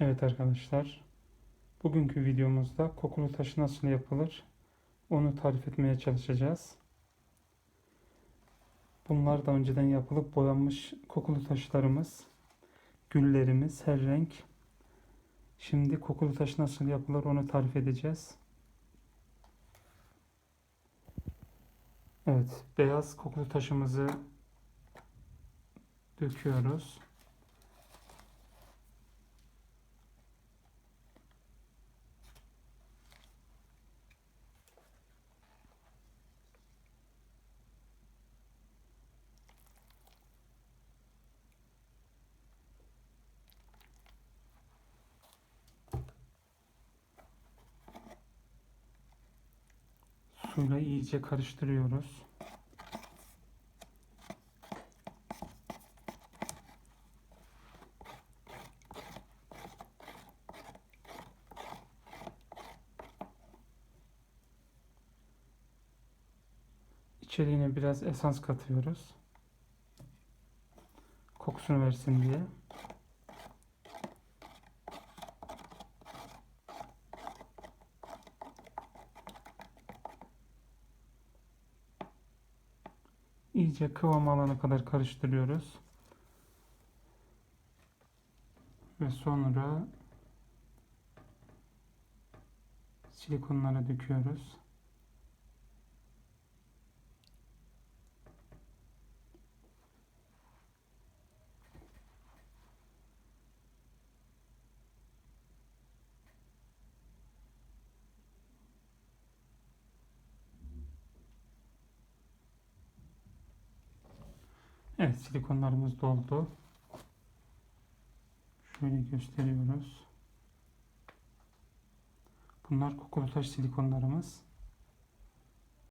Evet arkadaşlar, bugünkü videomuzda kokulu taş nasıl yapılır onu tarif etmeye çalışacağız. Bunlar da önceden yapılıp boyanmış kokulu taşlarımız, güllerimiz her renk. Şimdi kokulu taş nasıl yapılır onu tarif edeceğiz. Evet, beyaz kokulu taşımızı döküyoruz. Suyla iyice karıştırıyoruz. İçeriğine biraz esans katıyoruz. Kokusunu versin diye. İyice kıvam alana kadar karıştırıyoruz. Ve sonra silikonlara döküyoruz. Evet silikonlarımız doldu. Şöyle gösteriyoruz. Bunlar kokulu taş silikonlarımız.